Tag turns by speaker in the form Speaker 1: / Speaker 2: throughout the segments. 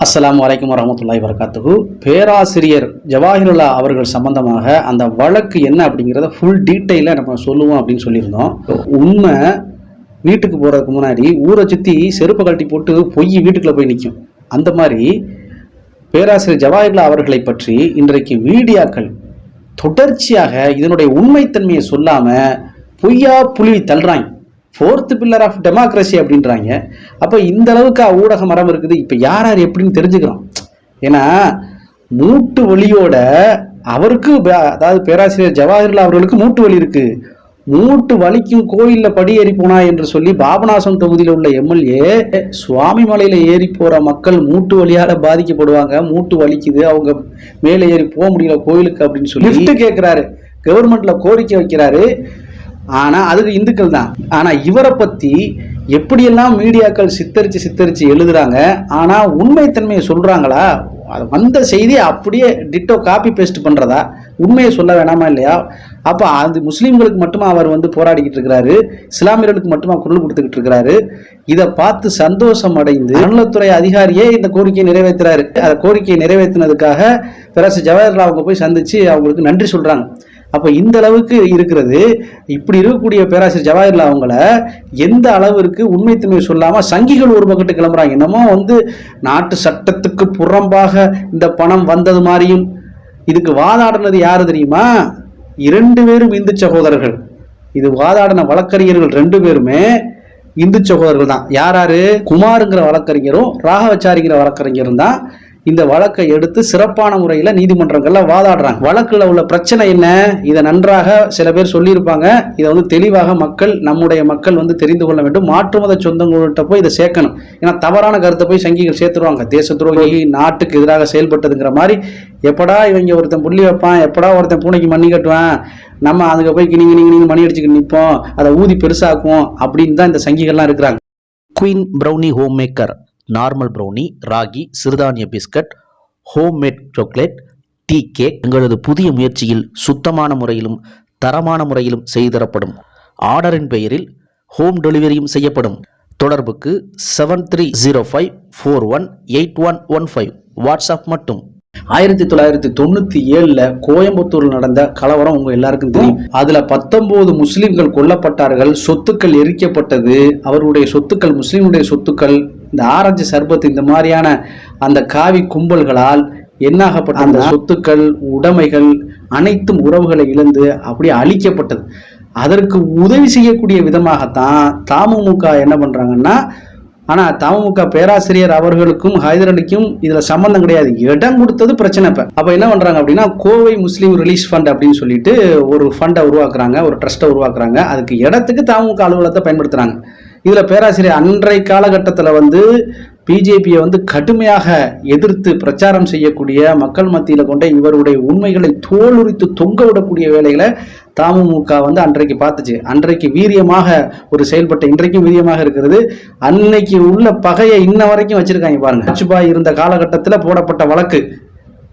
Speaker 1: அஸ்லாம் வலைக்கம் வரமத்துல்லாய் வரகாத்துகு பேராசிரியர் ஜவாஹிருல்லா அவர்கள் சம்பந்தமாக அந்த வழக்கு என்ன அப்படிங்கிறத ஃபுல் டீட்டெயிலாக நம்ம சொல்லுவோம் அப்படின்னு சொல்லியிருந்தோம். உண்மை வீட்டுக்கு போகிறதுக்கு முன்னாடி ஊரை சுற்றி செருப்பை கழட்டி போட்டு பொய் வீட்டுக்குள்ளே போய் நிற்கும் அந்த மாதிரி பேராசிரியர் ஜவாஹிர்லா அவர்களை பற்றி இன்றைக்கு மீடியாக்கள் தொடர்ச்சியாக இதனுடைய உண்மைத்தன்மையை சொல்லாமல் பொய்யா புலி தள்ளுறாங்க. ஃபோர்த்து பில்லர் ஆஃப் டெமோக்ரஸி அப்படின்றாங்க. அப்போ இந்த அளவுக்கு ஊடக மரம் இருக்குது. இப்போ யார் யார் எப்படின்னு தெரிஞ்சுக்கிறோம் ஏன்னா மூட்டு வலியோட அவருக்கு அதாவது பேராசிரியர் ஜவாஹர்லால் அவர்களுக்கு மூட்டு வலி இருக்கு. மூட்டு வலிக்கும் கோயிலில் படியேறி போனா என்று சொல்லி பாபநாசம் தொகுதியில் உள்ள எம்எல்ஏ சுவாமி மலையில ஏறி போற மக்கள் மூட்டு வலியால பாதிக்கப்படுவாங்க. மூட்டு வலிக்குது. அவங்க மேலே ஏறி போக முடியல கோயிலுக்கு அப்படின்னு சொல்லி லிஃப்ட் கேட்கிறாரு கவர்மெண்ட்ல கோரிக்கை வைக்கிறாரு. ஆனா அதுக்கு இந்துக்கள் தான். ஆனா இவரை பத்தி எப்படியெல்லாம் மீடியாக்கள் சித்தரிச்சு சித்தரிச்சு எழுதுறாங்க ஆனா உண்மைத்தன்மையை சொல்றாங்களா? அது வந்த செய்தியை அப்படியே டிட்டோ காப்பி பேஸ்ட் பண்ணுறதா உண்மையை சொல்ல வேணாமா இல்லையா? அப்போ அது முஸ்லீம்களுக்கு மட்டுமா அவர் வந்து போராடிக்கிட்டு இருக்கிறாரு? இஸ்லாமியர்களுக்கு மட்டுமா குரல் கொடுத்துக்கிட்டு இருக்கிறாரு? இதை பார்த்து சந்தோஷம் அடைந்து அறநிலைத்துறை அதிகாரியே இந்த கோரிக்கையை நிறைவேற்றுறாரு. அந்த கோரிக்கையை நிறைவேற்றினதுக்காக பேரரசு ஜவஹர்லால் அவங்க போய் சந்திச்சு அவங்களுக்கு நன்றி சொல்கிறாங்க அப்போ இந்த அளவுக்கு இருக்கிறது. இப்படி இருக்கக்கூடிய பேராசிரியர் ஜவஹர்லால் அவங்கள எந்த அளவிற்கு உண்மைத்தன்மை சொல்லாமல் சங்கிகள் ஒரு பக்கத்து கிளம்புறாங்க? என்னமோ வந்து நாட்டு சட்டத்துக்கு புறம்பாக இந்த பணம் வந்தது மாதிரியும் இதுக்கு வாதாடினது யாரு தெரியுமா? இரண்டு பேரும் இந்து சகோதரர்கள். இது வாதாடின வழக்கறிஞர்கள் ரெண்டு பேருமே இந்து சகோதரர்கள் தான். யார் யாரு? குமாருங்கிற வழக்கறிஞரும் ராகவச்சாரிங்கிற வழக்கறிஞரும் தான். இந்த வழக்கை எடுத்து சிறப்பான முறையில் நீதிமன்றங்களில் வாதாடுறாங்க. வழக்கில் உள்ள பிரச்சனை என்ன? இதை நன்றாக சில பேர் சொல்லியிருப்பாங்க. இதை வந்து தெளிவாக மக்கள் நம்முடைய மக்கள் வந்து தெரிந்து கொள்ள வேண்டும். மாற்று மத சொந்தங்கள்கிட்ட போய் இதை சேர்க்கணும். ஏன்னா தவறான கருத்தை போய் சங்கிகள் சேர்த்துருவாங்க. தேச துரோகி நாட்டுக்கு எதிராக செயல்பட்டதுங்கிற மாதிரி எப்படா இவங்க ஒருத்தன் புள்ளி வைப்பான்? எப்படா ஒருத்தன் பூனைக்கு மண்ணி கட்டுவான்? நம்ம அதுக்கு போய் கிணிங்க நீங்க மணி அடிச்சுக்கிட்டு நிற்போம் அதை ஊதி பெருசாக்குவோம். அப்படின்னு தான் இந்த சங்கிகள்லாம் இருக்கிறாங்க.
Speaker 2: Queen brownie home maker normal brownie ragi சிறுதானிய biscuit homemade chocolate tea cake எங்களது புதிய முயற்சியில் சுத்தமான முறையிலும் தரமான முறையிலும் செய்து தரப்படும். ஆர்டரின் பெயரில் ஹோம் டெலிவரியும் செய்யப்படும். தொடர்புக்கு seven three zero five four one eight one one five. WhatsApp மட்டும்.
Speaker 1: ஆயிரத்தி தொள்ளாயிரத்தி தொண்ணூத்தி ஏழுல கோயம்புத்தூர்ல நடந்த கலவரம் உங்க எல்லாருக்கும் தெரியும். அதுல பத்தொன்பது முஸ்லிம்கள் கொல்லப்பட்டார்கள். சொத்துக்கள் எரிக்கப்பட்டது. அவருடைய சொத்துக்கள் முஸ்லீமுடைய சொத்துக்கள் இந்த ஆரஞ்சு சர்பத் இந்த மாதிரியான அந்த காவி கும்பல்களால் என்னாகப்பட்ட அந்த சொத்துக்கள் உடைமைகள் அனைத்தும் உறவுகளை இழந்து அப்படியே அழிக்கப்பட்டது. அதற்கு உதவி செய்யக்கூடிய விதமாகத்தான் தமுமுக என்ன பண்றாங்கன்னா ஆனா தமுக பேராசிரியர் அவர்களுக்கும் ஹைதர் அலிக்கும் இதுல சம்பந்தம் கிடையாது. இடம் கொடுத்தது பிரச்சனை இப்ப. அப்ப என்ன பண்றாங்க அப்படின்னா கோவை முஸ்லீம் ரிலீஸ் ஃபண்ட் அப்படின்னு சொல்லிட்டு ஒரு ஃபண்டை உருவாக்குறாங்க ஒரு ட்ரஸ்ட்டை உருவாக்குறாங்க. அதுக்கு இடத்துக்கு தமுக அலுவலகத்தை பயன்படுத்துறாங்க. இதில் பேராசிரியர் அன்றை காலகட்டத்தில் வந்து பிஜேபியை வந்து கடுமையாக எதிர்த்து பிரச்சாரம் செய்யக்கூடிய மக்கள் மத்தியில் கொண்ட இவருடைய உண்மைகளை தோலுரித்து தொங்க விடக்கூடிய வேலைகளை தமுமுக வந்து அன்றைக்கு பார்த்துச்சு. அன்றைக்கு வீரியமாக ஒரு செயல்பட்ட இன்றைக்கும் வீரியமாக இருக்கிறது. அன்னைக்கு உள்ள பகையை இன்ன வரைக்கும் வச்சிருக்காங்க பாருங்க. வாஜ்பாய் இருந்த காலகட்டத்தில் போடப்பட்ட வழக்கு.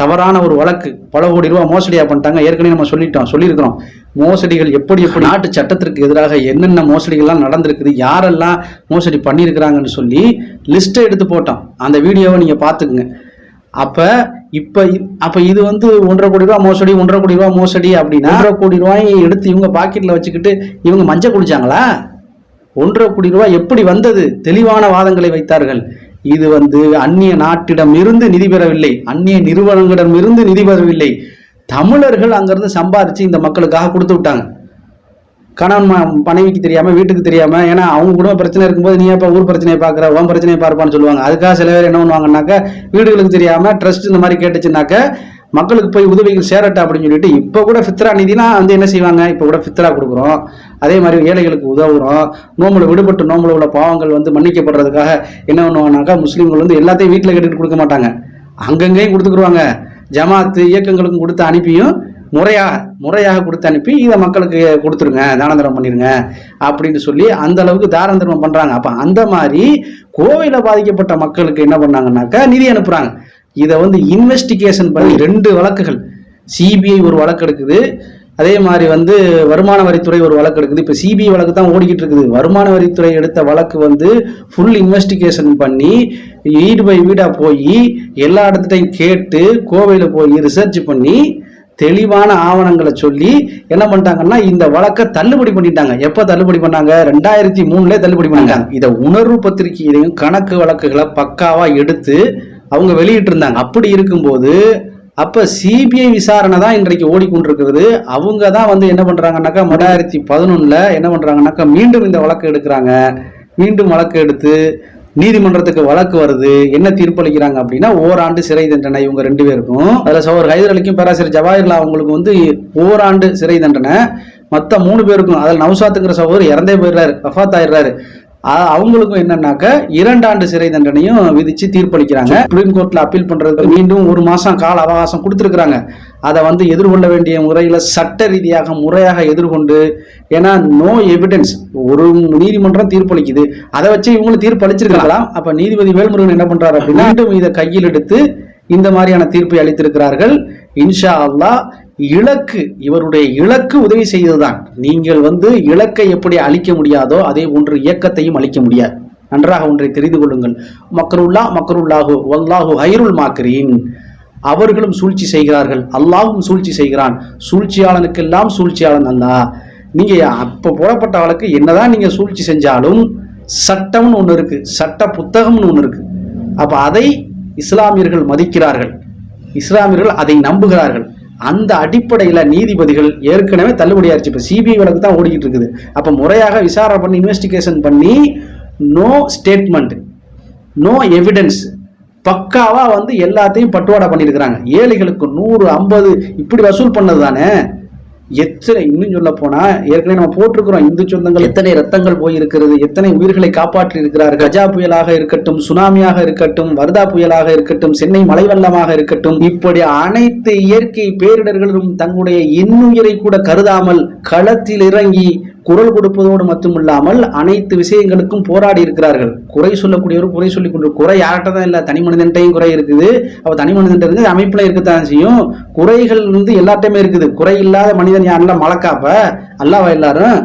Speaker 1: தவறான ஒரு வழக்கு. பல கோடி ரூபாய் மோசடியா பண்ணிட்டாங்க. ஏற்கனவே நம்ம சொல்லிட்டோம் சொல்லியிருக்கிறோம். மோசடிகள் எப்படி எப்படி நாட்டு சட்டத்திற்கு எதிராக என்னென்ன மோசடிகள்லாம் நடந்திருக்குது யாரெல்லாம் மோசடி பண்ணியிருக்கிறாங்கன்னு சொல்லி லிஸ்ட்டை எடுத்து போட்டோம். அந்த வீடியோவை நீங்க பார்த்துக்குங்க. அப்ப இப்ப அப்ப இது வந்து ஒன்றரை கோடி ரூபா மோசடி ஒன்றரை கோடி ரூபா மோசடி அப்படின்னா ஒன்றரை கோடி ரூபாயை எடுத்து இவங்க பாக்கெட்ல வச்சுக்கிட்டு இவங்க மஞ்சள் குடிச்சாங்களா ஒன்றரை கோடி ரூபாய் எப்படி வந்தது? தெளிவான வாதங்களை வைத்தார்கள். இது வந்து அந்நிய நாட்டிடம் இருந்து நிதி பெறவில்லை. அந்நிய நிறுவனங்களிடம் இருந்து நிதி பெறவில்லை. தமிழர்கள் அங்கிருந்து சம்பாரிச்சு இந்த மக்களுக்காக கொடுத்து விட்டாங்க. கணவன் மனைவிக்கு தெரியாம வீட்டுக்கு தெரியாம ஏன்னா அவங்க குடும்ப பிரச்சனை இருக்கும்போது நீ எப்ப ஊர் பிரச்சனையை பாக்குற உன் பிரச்சனையை பார்ப்பான்னு சொல்லுவாங்க. அதுக்காக சில பேர் என்ன பண்ணுவாங்கன்னாக்க வீடுகளுக்கு தெரியாம ட்ரஸ்ட் இந்த மாதிரி கேட்டுச்சுனாக்க மக்களுக்கு போய் உதவிகள் சேரட்டும் அப்படின்னு சொல்லிட்டு இப்போ கூட ஃபித்ரா நிதினா வந்து என்ன செய்வாங்க? இப்போ கூட ஃபித்ரா கொடுக்குறோம். அதே மாதிரி ஏழைகளுக்கு உதவுறோம். நோம்புல விடுபட்டு நோம்புல உள்ள பாவங்கள் வந்து மன்னிக்கப்படுறதுக்காக என்ன பண்ணுவாங்கனாக்கா முஸ்லீம்கள் வந்து எல்லாத்தையும் வீட்டில் கேட்டுட்டு கொடுக்க மாட்டாங்க. அங்கங்கேயும் கொடுத்துக்குருவாங்க. ஜமாத்து இயக்கங்களுக்கும் கொடுத்து அனுப்பியும் முறையாக முறையாக கொடுத்து அனுப்பி இதை மக்களுக்கு கொடுத்துருங்க தான தர்மம் பண்ணிருங்க அப்படின்னு சொல்லி அந்த அளவுக்கு தான தர்மம் பண்ணுறாங்க அப்போ அந்த மாதிரி கோவில பாதிக்கப்பட்ட மக்களுக்கு என்ன பண்ணாங்கன்னாக்கா நிதி அனுப்புகிறாங்க இதை வந்து இன்வெஸ்டிகேஷன் பண்ணி ரெண்டு வழக்குகள். சிபிஐ ஒரு வழக்கு எடுக்குது அதே மாதிரி வந்து வருமான வரித்துறை ஒரு வழக்கு எடுக்குது. இப்போ சிபிஐ வழக்கு தான் ஓடிக்கிட்டு இருக்குது. வருமான வரித்துறை எடுத்த வழக்கு வந்து ஃபுல் இன்வெஸ்டிகேஷன் பண்ணி வீடு பை வீடாக போய் எல்லா இடத்துட்டையும் கேட்டு கோவையில் போய் ரிசர்ச் பண்ணி தெளிவான ஆவணங்களை சொல்லி என்ன பண்ணிட்டாங்கன்னா இந்த வழக்கை தள்ளுபடி பண்ணிட்டாங்க. எப்ப தள்ளுபடி பண்ணாங்க? ரெண்டாயிரத்தி மூணுல தள்ளுபடி பண்ணாங்க இதை உணர்வு பத்திரிகையிலையும் கணக்கு வழக்குகளை பக்காவா எடுத்து அவங்க வெளியிட்டு இருந்தாங்க அப்படி இருக்கும்போது அப்போ சிபிஐ விசாரணை தான் இன்றைக்கு ஓடிக்கொண்டிருக்கிறது. அவங்க தான் வந்து என்ன பண்ணுறாங்கனாக்கா ரெண்டாயிரத்தி பதினொன்றில் என்ன பண்ணுறாங்கனாக்கா மீண்டும் இந்த வழக்கு எடுக்கிறாங்க. மீண்டும் வழக்கு எடுத்து நீதிமன்றத்துக்கு வழக்கு வருது. என்ன தீர்ப்பளிக்கிறாங்க அப்படின்னா ஓராண்டு சிறை தண்டனை இவங்க ரெண்டு பேருக்கும். அதில் சோர் ஹைதர் அலிக்கும் பேராசிரியர் ஜவாஹர்லா அவங்களுக்கு வந்து ஓராண்டு சிறை தண்டனை. மற்ற மூணு பேருக்கும். அதில் நவசாத்துங்கிற சகோதரர் இறந்தே போயிடுறாரு வஃத் ஆயிடுறாரு. அவங்களுக்கும் என்னன்னாக்க இரண்டாண்டு சிறை தண்டனையும் விதிச்சு தீர்ப்பளிக்கிறாங்க. சுப்ரீம் கோர்ட்ல அப்பீல் பண்றதுக்கு மீண்டும் ஒரு மாசம் கால அவகாசம் கொடுத்துருக்காங்க அதை வந்து எதிர்கொள்ள வேண்டிய முறையில சட்ட ரீதியாக முறையாக எதிர்கொண்டு ஏன்னா நோ எவிடன்ஸ் ஒரு நீதிமன்றம் தீர்ப்பளிக்குது. அதை வச்சு இவங்களும் தீர்ப்பு அளிச்சிருக்கலாம் அப்ப நீதிபதி வேல்முருகன் என்ன பண்றாரு அப்படின்னா மீண்டும் இதை கையில் எடுத்து இந்த மாதிரியான தீர்ப்பை அளித்திருக்கிறார்கள். இன்ஷா அல்லாஹ் இலக்கு இவருடைய இலக்கு உதவி செய்ததுதான். நீங்கள் வந்து இலக்கை எப்படி அழிக்க முடியாதோ அதே போன்று இயக்கத்தையும் அழிக்க முடியாது. நன்றாக ஒன்றை தெரிந்து கொள்ளுங்கள். மக்கருல்லா மக்கருல்லாஹு வல்லாஹு ஹைருல் மாக்கரின். அவர்களும் சூழ்ச்சி செய்கிறார்கள். அல்லாஹும் சூழ்ச்சி செய்கிறான். சூழ்ச்சியாளனுக்கெல்லாம் சூழ்ச்சியாளன் அல்லா. நீங்க அப்போ போடப்பட்ட வழக்கு என்னதான் நீங்க சூழ்ச்சி செஞ்சாலும் சட்டம்னு ஒன்று இருக்கு சட்ட புத்தகம்னு ஒன்று இருக்கு. அப்போ அதை இஸ்லாமியர்கள் மதிக்கிறார்கள். இஸ்லாமியர்கள் அதை நம்புகிறார்கள். அந்த அடிப்படையில் நீதிபதிகள் ஏற்கனவே தள்ளுபடியாயிருச்சு இப்போ சிபிஐ வழக்கு தான் ஓடிக்கிட்டு இருக்குது. அப்போ முறையாக விசாரணை பண்ணி இன்வெஸ்டிகேஷன் பண்ணி நோ ஸ்டேட்மெண்ட் நோ எவிடன்ஸ் பக்காவாக வந்து எல்லாத்தையும் பட்டுவாடா பண்ணியிருக்கிறாங்க. ஏழைகளுக்கு நூறு ஐம்பது இப்படி வசூல் பண்ணது தானே? எத்தனை இன்னும் சொல்ல போனா ஏற்கனவே நம்ம போட்டிருக்கிறோம் இந்து சொந்தங்கள். எத்தனை ரத்தங்கள் போயிருக்கிறது எத்தனை உயிர்களை காப்பாற்றி இருக்கிறார் கஜா புயலாக இருக்கட்டும் சுனாமியாக இருக்கட்டும் வர்தா புயலாக இருக்கட்டும் சென்னை மலை வெள்ளமாக இருக்கட்டும் இப்படி அனைத்து இயற்கை பேரிடர்களும் தங்களுடைய இன்னுயிரை கூட கருதாமல் களத்தில் இறங்கி குரல் கொடுப்பதோடு மட்டுமில்லாமல் அனைத்து விஷயங்களுக்கும் போராடி இருக்கிறார்கள். குறை சொல்லக்கூடியவர் குறை சொல்லி கொண்டு குறை யார்கிட்ட தான் இல்லை தனி மனிதன்ட்டையும் குறை இருக்குது. அப்போ தனி மனிதன் இருக்குது அமைப்பில் இருக்கத்தான் செய்யும். குறைகள் வந்து எல்லாத்தையுமே இருக்குது. குறை இல்லாத மனிதன் யாரெல்லாம் மலக்காப்ப அல்லாவா எல்லாரும்.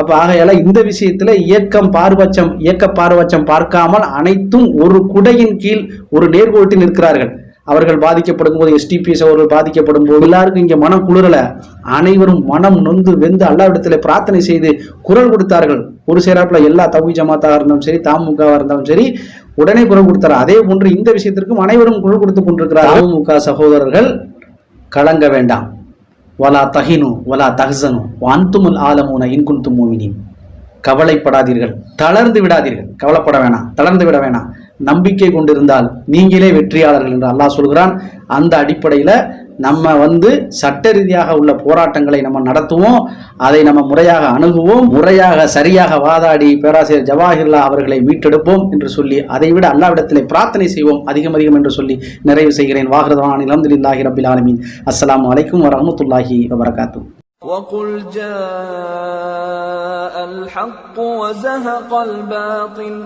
Speaker 1: அப்போ ஆகையால இந்த விஷயத்துல இயக்கம் பார்வச்சம் இயக்க பார்வச்சம் பார்க்காமல் அனைத்தும் ஒரு குடையின் கீழ் ஒரு நேர்கோட்டில் நிற்கிறார்கள். அவர்கள் பாதிக்கப்படும் போது எஸ்டிபிஎஸ் அவர்கள் பாதிக்கப்படும் போது எல்லாருக்கும் இங்கே மனம் குளிரல. அனைவரும் மனம் நொந்து வெந்து அல்லாவிடத்தில் பிரார்த்தனை செய்து குரல் கொடுத்தார்கள். ஒரு சேராப்பில் எல்லா தவி ஜமாத்தாக இருந்தாலும் சரி தாமுகவாக இருந்தாலும் சரி உடனே குரல் கொடுத்தார். அதே போன்று இந்த விஷயத்திற்கும் அனைவரும் குரல் கொடுத்து கொண்டிருக்கிறார் தாமுக சகோதரர்கள் கலங்க வேண்டாம். வலா தஹினு வலா தஹ்சனு வாந்துமுல் ஆலமுன இன்குந்தும் மூமினின். கவலைப்படாதீர்கள். தளர்ந்து விடாதீர்கள். கவலைப்பட வேணாம். தளர்ந்து விட வேணாம். நம்பிக்கை கொண்டிருந்தால் நீங்களே வெற்றியாளர்கள் என்று அல்லாஹ் சொல்கிறான் அந்த அடிப்படையில் நம்ம வந்து சட்ட ரீதியாக உள்ள போராட்டங்களை நம்ம நடத்துவோம் அதை நம்ம முறையாக அணுகுவோம் முறையாக சரியாக வாதாடி பேராசிரியர் ஜவாஹிர்லா அவர்களை மீட்டெடுப்போம் என்று சொல்லி அதை விட அல்லாவிடத்திலே பிரார்த்தனை செய்வோம் அதிகம் அதிகம் என்று சொல்லி நிறைவு செய்கிறேன் வாகிரதான் அலமதுல்லாஹி ரபில் ஆலமீன் அஸ்ஸலாமு அலைக்கும் வரஹ்மத்துல்லாஹி வபரகாத்து
Speaker 3: وقل جاء الحق وزهق الباطل